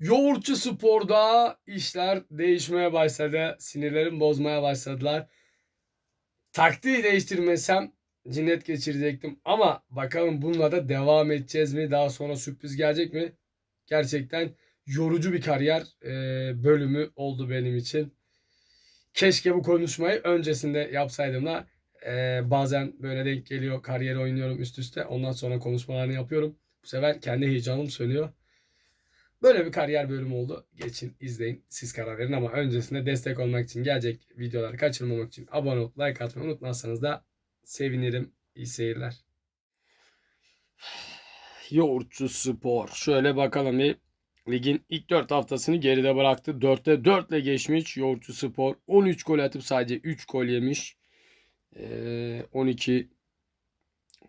Yoğurtçu Spor'da işler değişmeye başladı. Sinirlerim bozmaya başladılar. Taktiği değiştirmesem cinnet geçirecektim. Ama bakalım bununla da devam edeceğiz mi? Daha sonra sürpriz gelecek mi? Gerçekten yorucu bir kariyer e, bölümü oldu benim için. Keşke bu konuşmayı öncesinde yapsaydım da e, bazen böyle denk geliyor. Kariyeri oynuyorum üst üste. Ondan sonra konuşmalarını yapıyorum. Bu sefer kendi heyecanım sönüyor. Böyle bir kariyer bölümü oldu. Geçin izleyin siz karar verin ama öncesinde destek olmak için gelecek videoları kaçırmamak için abone olup like atmayı unutmazsanız da sevinirim. İyi seyirler. Yoğurtçu Spor. Şöyle bakalım bir ligin ilk 4 haftasını geride bıraktı. 4'te 4 ile geçmiş Yoğurtçu Spor. 13 gol atıp sadece 3 gol yemiş. Ee, 12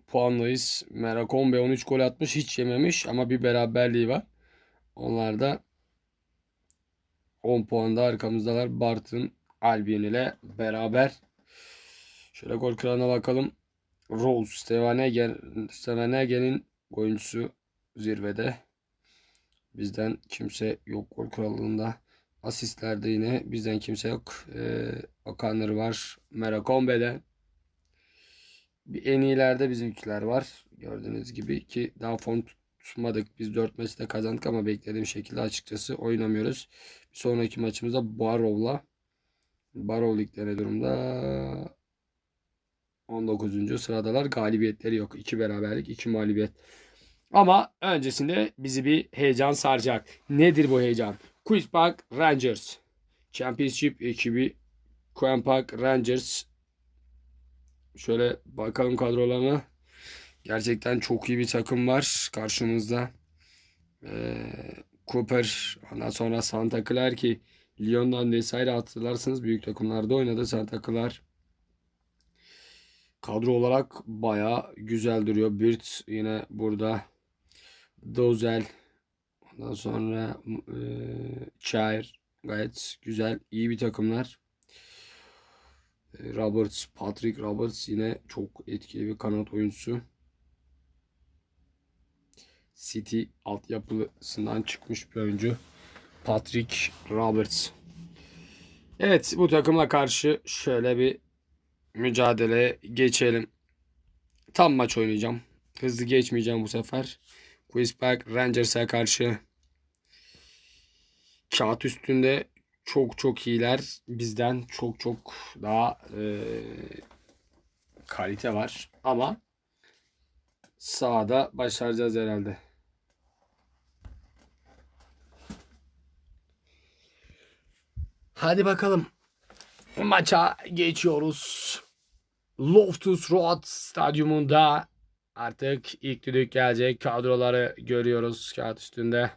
puanlıyız. Merakombe 13 gol atmış hiç yememiş ama bir beraberliği var. Onlar da 10 puanda arkamızdalar. Bartın Albion ile beraber. Şöyle gol kralına bakalım. Rose Stevanegen, Stevanegen'in oyuncusu zirvede. Bizden kimse yok gol krallığında. Asistlerde yine bizden kimse yok. Ee, var. Merakombe'de. Bir en iyilerde bizimkiler var. Gördüğünüz gibi ki daha form tutmadık. Biz 4 maçta kazandık ama beklediğim şekilde açıkçası oynamıyoruz. Bir sonraki maçımızda Barov'la. Barov ligde durumda? 19. sıradalar. Galibiyetleri yok. 2 beraberlik, 2 mağlubiyet. Ama öncesinde bizi bir heyecan saracak. Nedir bu heyecan? Queen's Park Rangers. Championship ekibi Queen's Park Rangers. Şöyle bakalım kadrolarına. Gerçekten çok iyi bir takım var karşımızda. Ee, Cooper, ondan sonra Santa Clara ki Lyon'dan vesaire hatırlarsınız büyük takımlarda oynadı Santa Clara. Kadro olarak baya güzel duruyor. Birt yine burada. Dozel. Ondan sonra e, Chair. Gayet güzel. iyi bir takımlar. Roberts, Patrick Roberts yine çok etkili bir kanat oyuncusu. City altyapısından çıkmış bir oyuncu. Patrick Roberts. Evet bu takımla karşı şöyle bir mücadele geçelim. Tam maç oynayacağım. Hızlı geçmeyeceğim bu sefer. Queensberg Rangers'a karşı kağıt üstünde çok çok iyiler. Bizden çok çok daha e, kalite var. Ama sahada başaracağız herhalde. Hadi bakalım. Maça geçiyoruz. Loftus Road stadyumunda artık ilk düdük gelecek. Kadroları görüyoruz kağıt üstünde.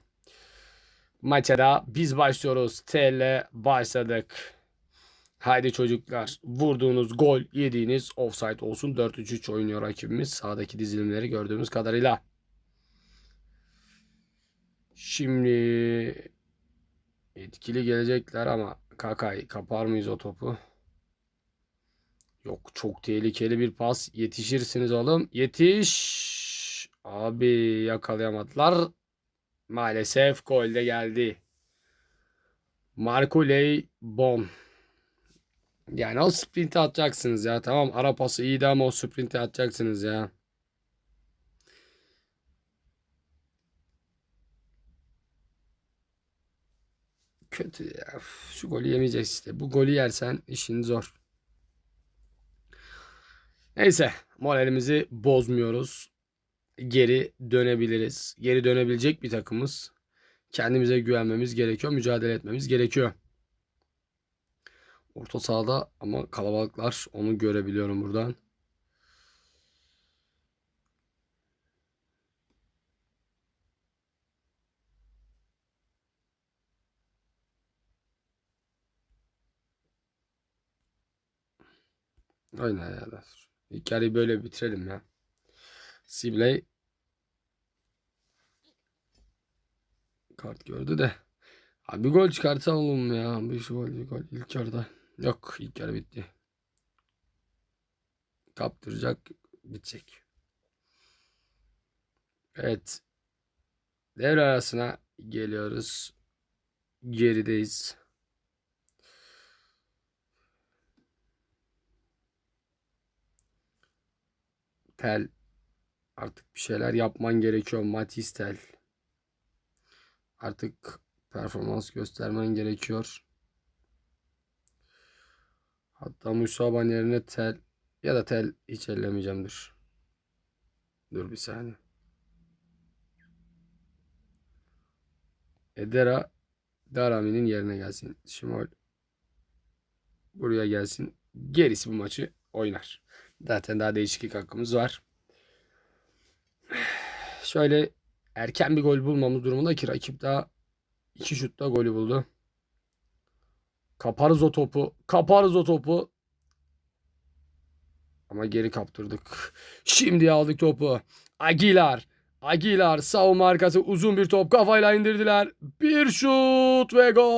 Maça da biz başlıyoruz. TL başladık. Haydi çocuklar. Vurduğunuz gol yediğiniz offside olsun. 4-3-3 oynuyor rakibimiz. Sağdaki dizilimleri gördüğümüz kadarıyla. Şimdi etkili gelecekler ama Kakay kapar mıyız o topu? Yok çok tehlikeli bir pas. Yetişirsiniz oğlum. Yetiş. Abi yakalayamadılar. Maalesef gol de geldi. Markuley Bon. Yani o sprinti atacaksınız ya. Tamam ara pası iyiydi ama o sprinti atacaksınız ya. Kötü ya. Şu golü yemeyeceğiz işte. Bu golü yersen işin zor. Neyse moralimizi bozmuyoruz. Geri dönebiliriz. Geri dönebilecek bir takımız. Kendimize güvenmemiz gerekiyor. Mücadele etmemiz gerekiyor. Orta sahada ama kalabalıklar. Onu görebiliyorum buradan. Aynen ya. Yarıyı böyle bitirelim ya. Sibley kart gördü de. Abi gol çıkarsa oğlum ya. Bir şu gol, bir gol ilk yarıda. Yok ilk yarı bitti. Kaptıracak bitecek. Evet. Devre arasına geliyoruz. gerideyiz. Tel artık bir şeyler yapman gerekiyor. Matiz Tel. Artık performans göstermen gerekiyor. Hatta Musaban yerine tel ya da tel hiç ellemeyeceğim dur. Bir saniye. Edera Darami'nin yerine gelsin. Şimol buraya gelsin. Gerisi bu maçı oynar. Zaten daha değişiklik hakkımız var. Şöyle erken bir gol bulmamız durumunda ki rakip daha iki şutta golü buldu. Kaparız o topu. Kaparız o topu. Ama geri kaptırdık. Şimdi aldık topu. Aguilar. Aguilar savunma arkası uzun bir top kafayla indirdiler. Bir şut ve gol.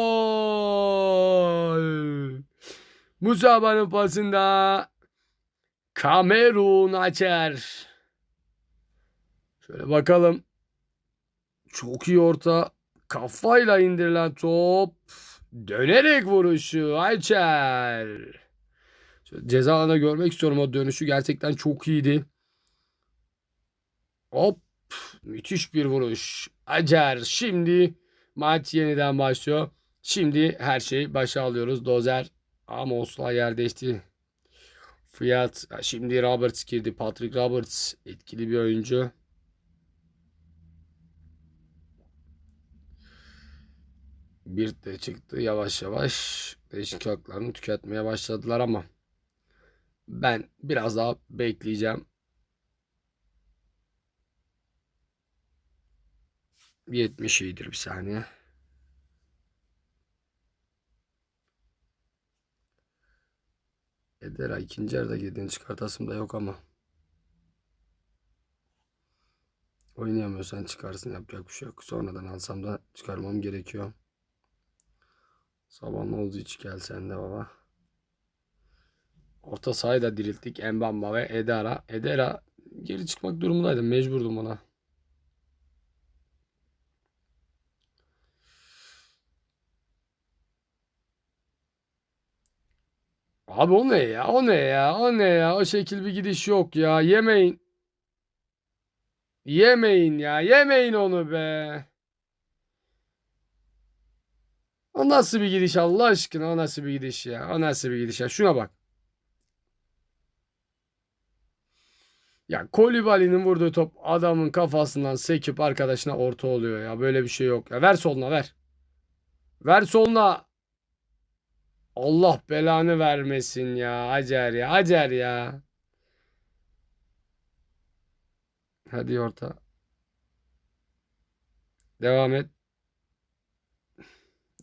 Musaba'nın pasında Kamerun açar. Şöyle bakalım. Çok iyi orta. Kafayla indirilen top. Dönerek vuruşu Ayçer. Şöyle ceza alanında görmek istiyorum o dönüşü. Gerçekten çok iyiydi. Hop. Müthiş bir vuruş. Acer. Şimdi maç yeniden başlıyor. Şimdi her şeyi başa alıyoruz. Dozer Amos'la yer değişti. Fiyat. Şimdi Roberts girdi. Patrick Roberts etkili bir oyuncu. Bir de çıktı yavaş yavaş değişik haklarını tüketmeye başladılar ama ben biraz daha bekleyeceğim. 70 iyidir bir saniye. Edera ikinci yarıda girdiğini çıkartasım da yok ama. Oynayamıyorsan çıkarsın yapacak bir şey yok. Sonradan alsam da çıkarmam gerekiyor. Sabah olduğu için gel sen de baba. Orta sahayı da dirilttik. Embamba ve Edera. Edera geri çıkmak durumundaydım. Mecburdum ona. Abi o ne ya? O ne ya? O ne ya? O şekil bir gidiş yok ya. Yemeyin. Yemeyin ya. Yemeyin onu be. O nasıl bir gidiş Allah aşkına? O nasıl bir gidiş ya? O nasıl bir gidiş ya? Şuna bak. Ya Kolibali'nin vurduğu top adamın kafasından sekip arkadaşına orta oluyor ya. Böyle bir şey yok ya. Ver soluna ver. Ver soluna. Allah belanı vermesin ya. Hacer ya. Hacer ya. Hadi orta. Devam et.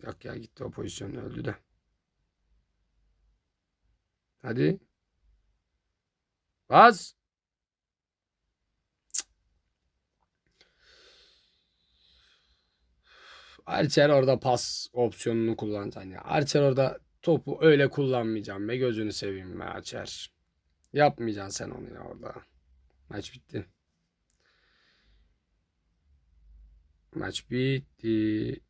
Yok ya gitti o pozisyon öldü de. Hadi. Bas. Archer orada pas opsiyonunu kullanacaksın ya. Archer orada topu öyle kullanmayacağım be gözünü seveyim be Archer. Yapmayacaksın sen onu ya orada. Maç bitti. Maç bitti.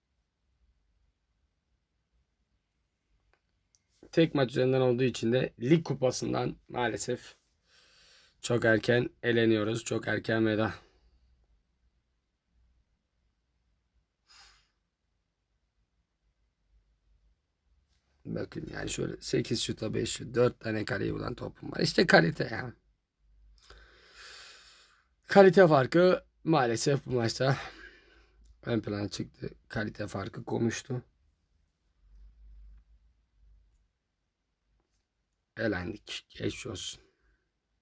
Tek maç üzerinden olduğu için de lig kupasından maalesef çok erken eleniyoruz. Çok erken veda. Bakın yani şöyle 8 şuta 5 şut 4 tane kaleyi bulan topum var. İşte kalite ya. Kalite farkı maalesef bu maçta ön plana çıktı. Kalite farkı konuştu. Elendik. Geçmiş olsun.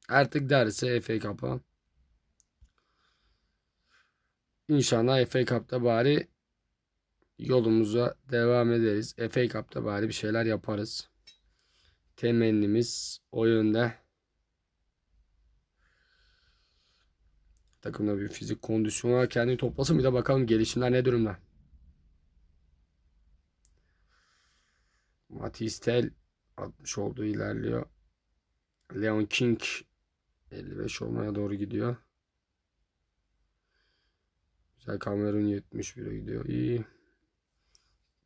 Artık derse FA Cup'a. İnşallah FA Cup'ta bari yolumuza devam ederiz. FA Cup'ta bari bir şeyler yaparız. Temennimiz o yönde. Takımda bir fizik kondisyon var. Kendini toplasın bir de bakalım gelişimler ne durumda. Matisse Tel 60 olduğu ilerliyor. Leon King 55 olmaya doğru gidiyor. Güzel Cameron 71'e gidiyor. İyi.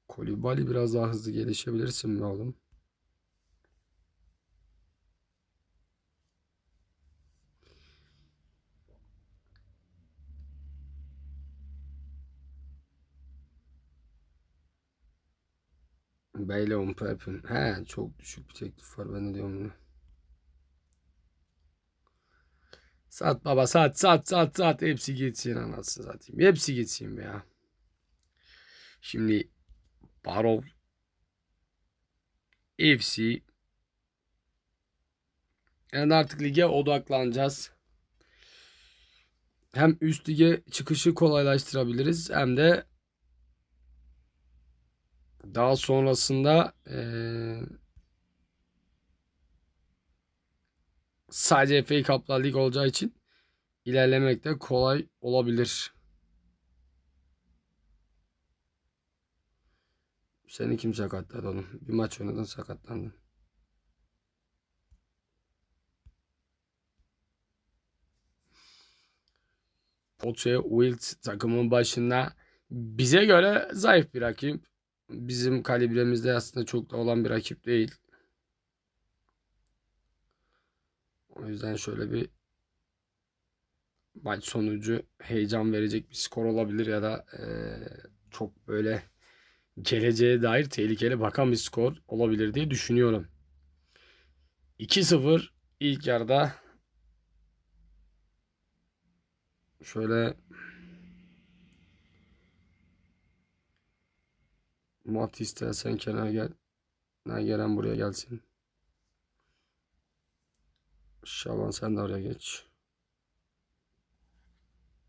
Kolibali biraz daha hızlı gelişebilirsin mi oğlum? Beyle Umperpin. He çok düşük bir teklif var ben de diyorum bunu. Sat baba sat sat sat sat hepsi gitsin anasını satayım. Hepsi gitsin be ya. Şimdi Barov FC yani artık lige odaklanacağız. Hem üst lige çıkışı kolaylaştırabiliriz hem de daha sonrasında eee, sadece FA Cup'la lig olacağı için ilerlemek de kolay olabilir. Seni kim sakatladı oğlum? Bir maç oynadın sakatlandın. Poche Wild takımın başında bize göre zayıf bir rakip. Bizim kalibremizde aslında çok da olan bir rakip değil. O yüzden şöyle bir maç sonucu heyecan verecek bir skor olabilir ya da eee, çok böyle geleceğe dair tehlikeli bakan bir skor olabilir diye düşünüyorum. 2-0 ilk yarıda şöyle Matista sen kenar gel. Ne gelen buraya gelsin. Şaban sen de oraya geç.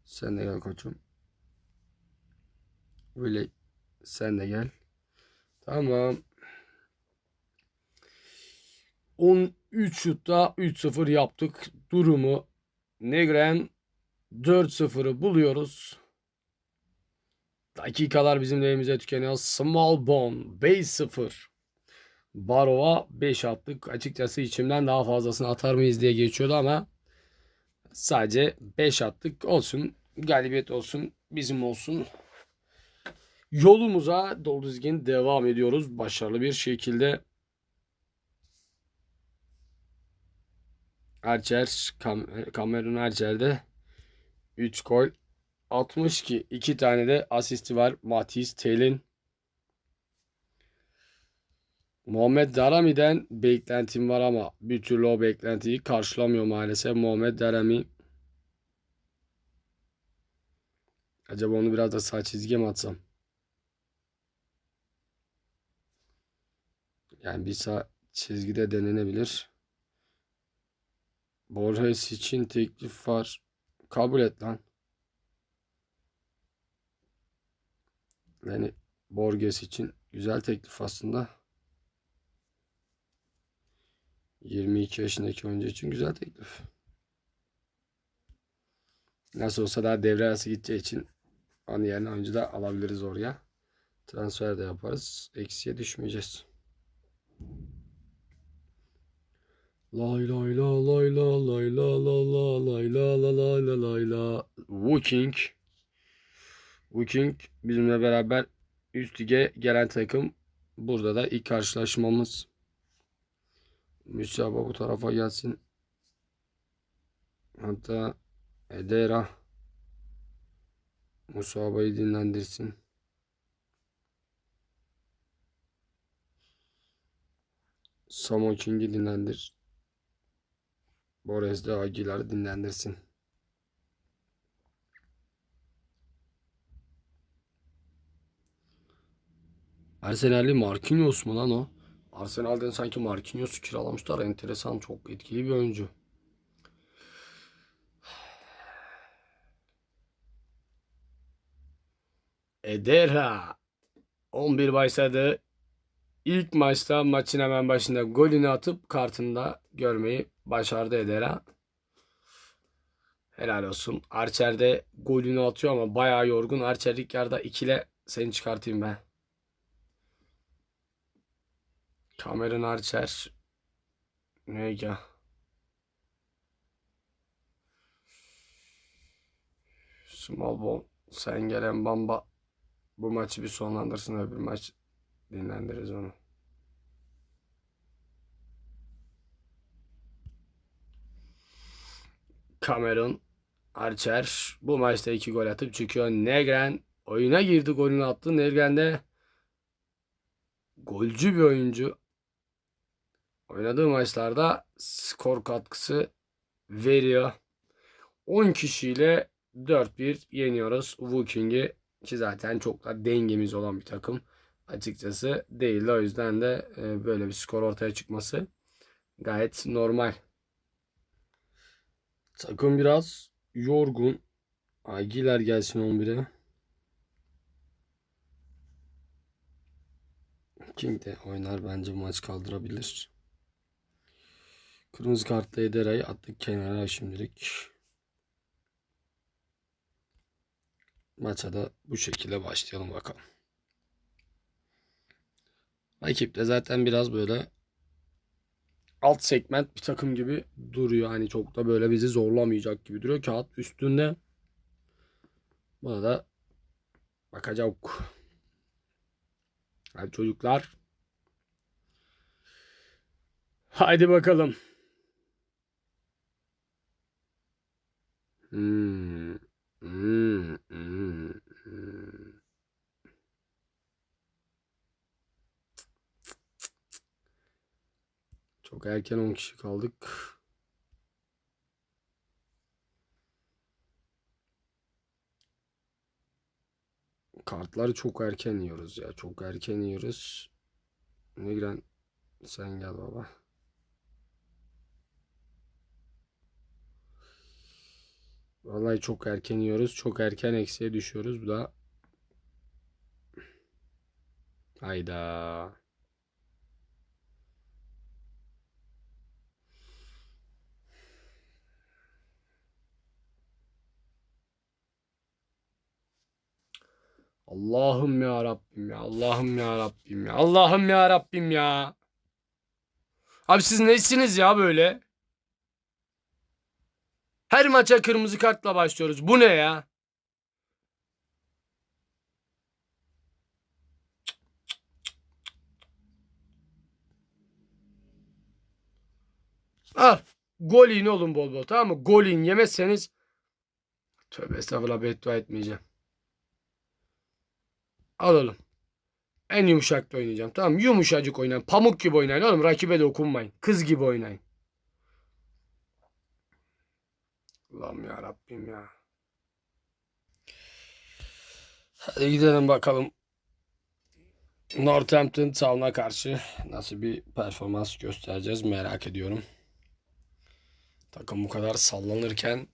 Sen de gel koçum. Willy sen de gel. Tamam. 13 şutta 3-0 yaptık. Durumu Negren 4-0'ı buluyoruz. Dakikalar bizim lehimize tükeniyor. Small Bone 5-0. Barova 5 attık. Açıkçası içimden daha fazlasını atar mıyız diye geçiyordu ama sadece 5 attık. Olsun. Galibiyet olsun. Bizim olsun. Yolumuza dolu dizgin devam ediyoruz. Başarılı bir şekilde. Archer, Kam Kamerun Archer'de 3 gol 62. 2 tane de asisti var. Matisse Telin. Muhammed Darami'den beklentim var ama bir türlü o beklentiyi karşılamıyor maalesef Muhammed Darami. Acaba onu biraz da sağ çizgiye mi atsam? Yani bir sağ çizgide denenebilir. Borges için teklif var. Kabul et lan. Yani Borges için güzel teklif aslında. 22 yaşındaki oyuncu için güzel teklif. Nasıl olsa daha devre arası gideceği için onun yerine oyuncu da alabiliriz oraya. Transfer de yaparız. Eksiye düşmeyeceğiz. Lay lay la lay la lay la la la lay la la la la lay la. Viking. Viking bizimle beraber üst lige gelen takım. Burada da ilk karşılaşmamız. Müsaba bu tarafa gelsin. Hatta Edera Musaba'yı dinlendirsin. Samo King'i dinlendir. Borez de Aguilar'ı dinlendirsin. Arsenal'li Marquinhos mu lan o? Arsenal'den sanki Marquinhos'u kiralamışlar. Enteresan, çok etkili bir oyuncu. Edera 11 başladı. İlk maçta maçın hemen başında golünü atıp kartında görmeyi başardı Edera. Helal olsun. Archer de golünü atıyor ama bayağı yorgun. Archer ilk yarıda ikile seni çıkartayım ben. Cameron Archer. Nega. Small ball. Sen gelen Bamba bu maçı bir sonlandırsın öbür maç dinlendiririz onu. Cameron Archer bu maçta iki gol atıp çıkıyor. Negren oyuna girdi golünü attı. Negren de golcü bir oyuncu. Oynadığı maçlarda skor katkısı veriyor. 10 kişiyle 4-1 yeniyoruz Wuking'i ki zaten çok da dengemiz olan bir takım açıkçası değil. O yüzden de e, böyle bir skor ortaya çıkması gayet normal. Takım biraz yorgun. Agiler gelsin 11'e. King de oynar bence maç kaldırabilir. Kırmızı kartla Edera'yı attık kenara şimdilik. Maça da bu şekilde başlayalım bakalım. Rakip de zaten biraz böyle alt segment bir takım gibi duruyor. Hani çok da böyle bizi zorlamayacak gibi duruyor. Kağıt üstünde. Buna da bakacağız. Hadi çocuklar. Haydi bakalım. Hmm. Hmm. Hmm. Çok erken 10 kişi kaldık. Kartları çok erken yiyoruz ya. Çok erken yiyoruz. Migren sen gel baba. Vallahi çok erken yiyoruz. Çok erken eksiye düşüyoruz. Bu da Hayda. Allah'ım ya Rabbim ya. Allah'ım ya Rabbim ya. Allah'ım ya Rabbim ya. Abi siz nesiniz ya böyle? Her maça kırmızı kartla başlıyoruz. Bu ne ya? Al. Gol yiyin oğlum bol bol tamam mı? Gol yiyin yemezseniz Tövbe estağfurullah beddua etmeyeceğim. Al oğlum. En yumuşakta oynayacağım. Tamam yumuşacık oynayın. Pamuk gibi oynayın oğlum. Rakibe dokunmayın. Kız gibi oynayın. Allah'ım ya Rabbim ya. Hadi gidelim bakalım. Northampton Town'a karşı nasıl bir performans göstereceğiz merak ediyorum. Takım bu kadar sallanırken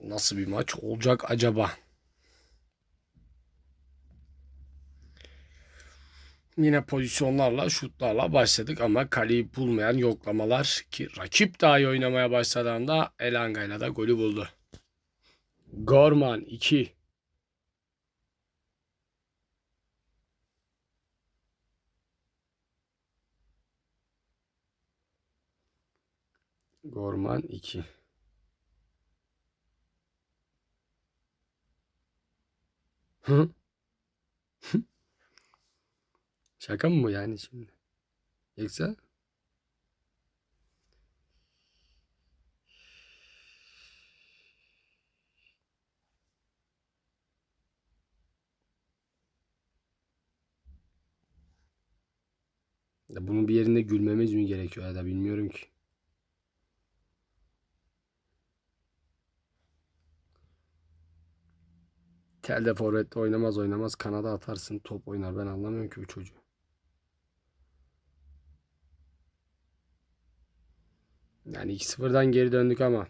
nasıl bir maç olacak acaba? Yine pozisyonlarla, şutlarla başladık ama kaleyi bulmayan yoklamalar ki rakip daha iyi oynamaya başladığında Elanga'yla da golü buldu. Gorman 2. Gorman 2. Hı? Şaka mı bu yani şimdi? Yoksa? Ya bunun bir yerinde gülmemiz mi gerekiyor ya da bilmiyorum ki. Telde forvette oynamaz oynamaz kanada atarsın top oynar ben anlamıyorum ki bu çocuğu. Yani 2-0'dan geri döndük ama.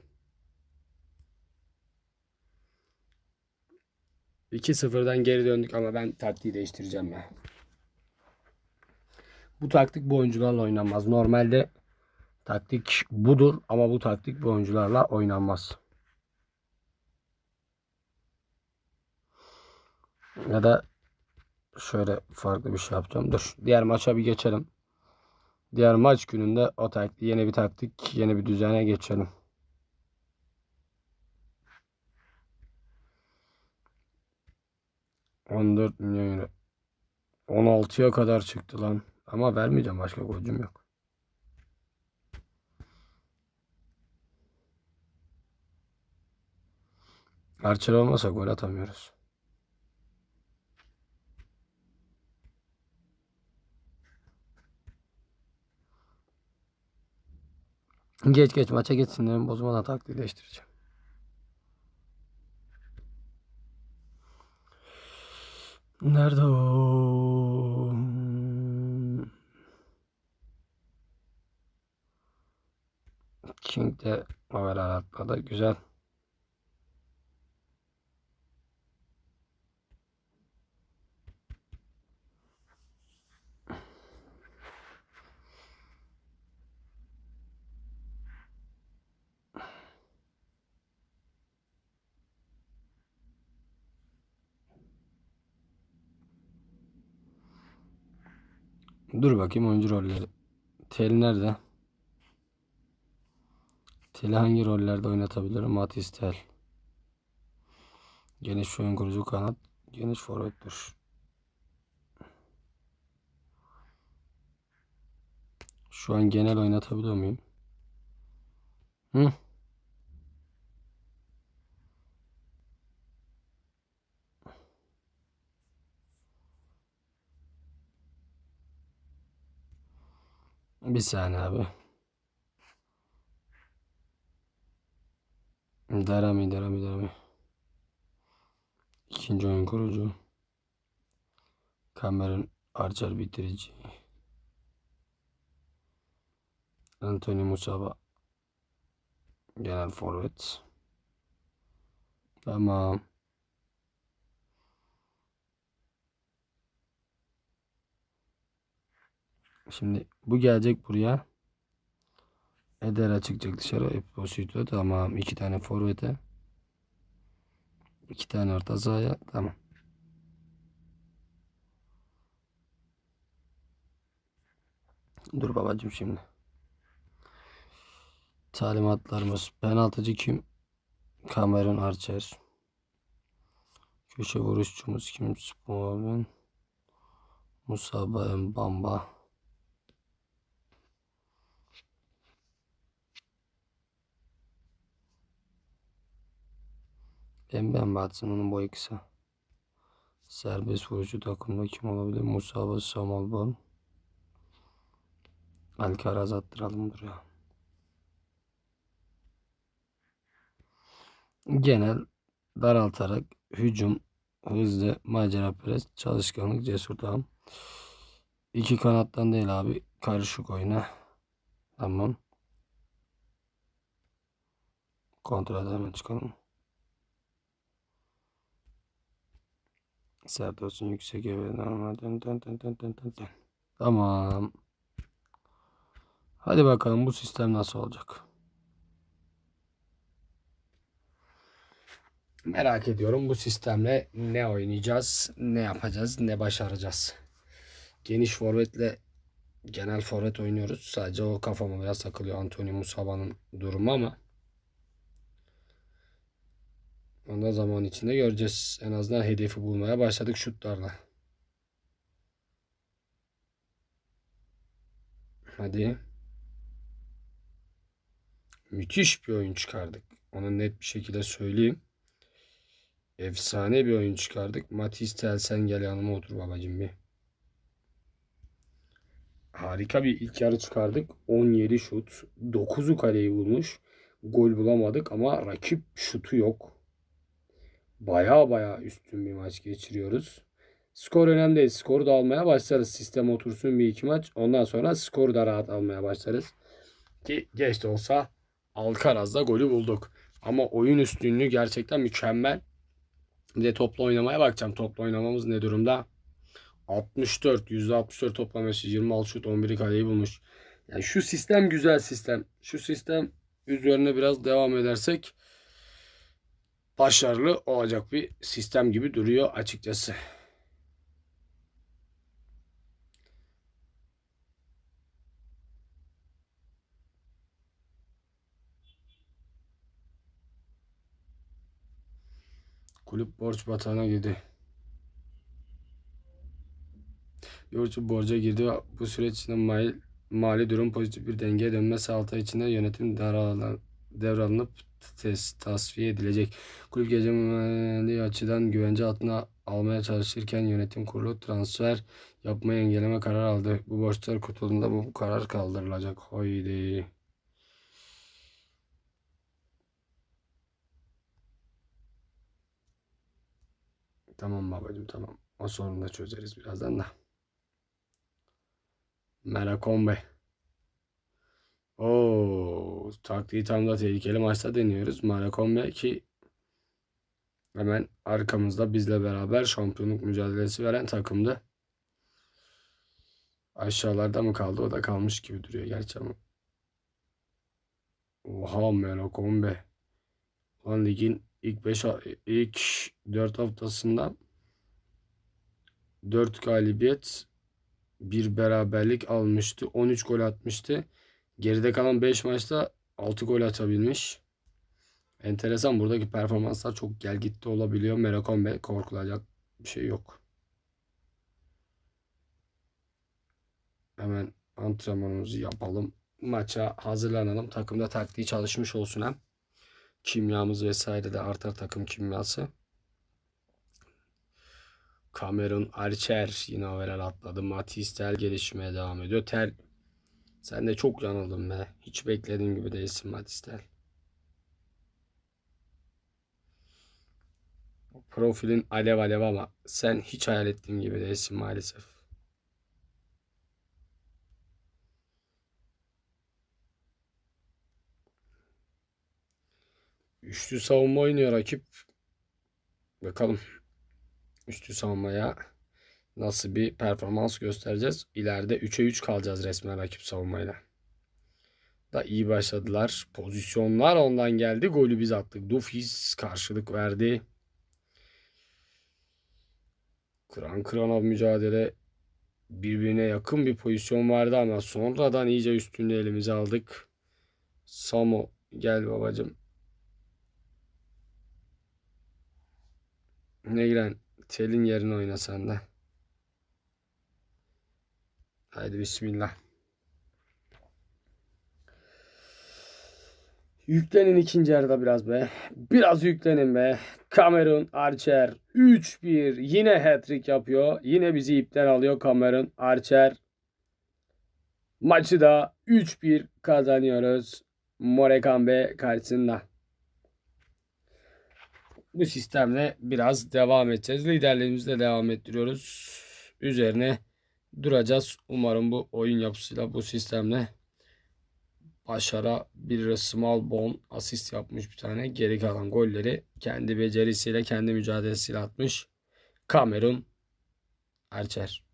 2-0'dan geri döndük ama ben taktiği değiştireceğim ya. Bu taktik bu oyuncularla oynanmaz. Normalde taktik budur ama bu taktik bu oyuncularla oynanmaz. Ya da şöyle farklı bir şey yapacağım. Dur. Diğer maça bir geçelim. Diğer maç gününde o taktik, yeni bir taktik, yeni bir düzene geçelim. On dört milyon euro. 16'ya kadar çıktı lan. Ama vermeyeceğim başka golcüm yok. Archer olmasa gol atamıyoruz. Geç geç maça geç sinirimi bozmadan taktiği. Nerede o? King de. Güzel. Dur bakayım oyuncu rolleri. Tel nerede? Tel'i hangi rollerde oynatabilirim? Matis Tel. Geniş oyun kurucu kanat. Geniş forvettir. Şu an genel oynatabiliyor muyum? Hı? Bir saniye abi. Darami, Darami, Darami. İkinci oyun kurucu. Cameron Archer bitirici. Anthony Musaba. Genel forvet. Tamam. Şimdi bu gelecek buraya. Eder çıkacak dışarı. Eposito tamam. iki tane forvete. iki tane orta sahaya. Tamam. Dur babacım şimdi. Talimatlarımız. Penaltıcı kim? Cameron Archer. Köşe vuruşçumuz kim? Spor'un. Musaba Mbamba. Emben batsın onun boyu kısa. Serbest vurucu takımda kim olabilir? Musaba Samalban. Alcaraz attıralım buraya. Genel daraltarak hücum, hızlı, macera pres, çalışkanlık, cesur tamam. İki kanattan değil abi. Karışık oyna. Tamam. Kontrol hemen çıkalım. Sert olsun yüksek evet normal. Tamam. Hadi bakalım bu sistem nasıl olacak. Merak ediyorum bu sistemle ne oynayacağız, ne yapacağız, ne başaracağız. Geniş forvetle genel forvet oynuyoruz. Sadece o kafama biraz takılıyor Antonio Musaba'nın durumu ama Ondan zaman içinde göreceğiz. En azından hedefi bulmaya başladık şutlarla. Hadi. Müthiş bir oyun çıkardık. Onu net bir şekilde söyleyeyim. Efsane bir oyun çıkardık. Matisse Tel sen gel yanıma otur babacım bir. Harika bir ilk yarı çıkardık. 17 şut. 9'u kaleyi bulmuş. Gol bulamadık ama rakip şutu yok. Baya baya üstün bir maç geçiriyoruz. Skor önemli değil. Skoru da almaya başlarız. Sistem otursun bir iki maç. Ondan sonra skoru da rahat almaya başlarız. Ki geç de olsa Alcaraz'da golü bulduk. Ama oyun üstünlüğü gerçekten mükemmel. Bir de toplu oynamaya bakacağım. Toplu oynamamız ne durumda? 64, %64 toplaması 26 şut 11 kaleyi bulmuş. Yani şu sistem güzel sistem. Şu sistem üzerine biraz devam edersek başarılı olacak bir sistem gibi duruyor açıkçası. Kulüp borç batağına girdi. Yorucu borca girdi. Bu süreç içinde mali, mali durum pozitif bir dengeye dönmesi altı içinde yönetim devralınıp tasfiye edilecek. Kulüp gece mali açıdan güvence altına almaya çalışırken yönetim kurulu transfer yapmayı engelleme kararı aldı. Bu borçlar kurtulduğunda bu karar kaldırılacak. Haydi. Tamam babacığım tamam. O sorunu da çözeriz birazdan da. Merakombe. Oo, taktiği tam da tehlikeli maçta deniyoruz. Merakombe ki hemen arkamızda bizle beraber şampiyonluk mücadelesi veren takımdı. Aşağılarda mı kaldı? O da kalmış gibi duruyor gerçi ama. Oha Merakombe. Lan ligin ilk 5 ilk 4 haftasında 4 galibiyet bir beraberlik almıştı. 13 gol atmıştı. Geride kalan 5 maçta 6 gol atabilmiş. Enteresan buradaki performanslar çok gel gitti olabiliyor. Merakombe korkulacak bir şey yok. Hemen antrenmanımızı yapalım. Maça hazırlanalım. Takımda taktiği çalışmış olsun hem. Kimyamız vesaire de artar takım kimyası. Cameron Archer yine overall atladı. Matisse Tel gelişmeye devam ediyor. Tel sen de çok yanıldın be. Hiç beklediğim gibi değilsin Matisse Tel. Profilin alev alev ama sen hiç hayal ettiğin gibi değilsin maalesef. Üçlü savunma oynuyor rakip. Bakalım üçlü savunmaya nasıl bir performans göstereceğiz. İleride 3'e 3 kalacağız resmen rakip savunmayla. Da iyi başladılar. Pozisyonlar ondan geldi. Golü biz attık. Dufis karşılık verdi. Kıran kırana mücadele birbirine yakın bir pozisyon vardı ama sonradan iyice üstünde elimize aldık. Samo gel babacım. Ne giren telin yerine oyna sen de. Haydi bismillah. Yüklenin ikinci yarıda biraz be. Biraz yüklenin be. Cameron Archer 3-1 yine hat-trick yapıyor. Yine bizi ipten alıyor Cameron Archer. Maçı da 3-1 kazanıyoruz. Morekambe karşısında. Bu sistemle biraz devam edeceğiz. Liderliğimizi de devam ettiriyoruz. Üzerine duracağız. Umarım bu oyun yapısıyla bu sistemle başarabiliriz. Small Bone asist yapmış bir tane. Geri kalan golleri kendi becerisiyle, kendi mücadelesiyle atmış. Cameron Archer.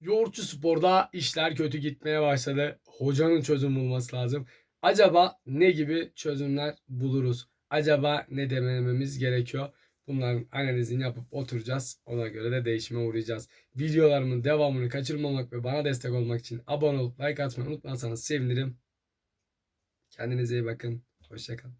Yoğurtçu Spor'da işler kötü gitmeye başladı. Hocanın çözüm bulması lazım. Acaba ne gibi çözümler buluruz? Acaba ne denememiz gerekiyor? Bunların analizini yapıp oturacağız. Ona göre de değişime uğrayacağız. Videolarımın devamını kaçırmamak ve bana destek olmak için abone olup like atmayı unutmazsanız sevinirim. Kendinize iyi bakın. Hoşçakalın.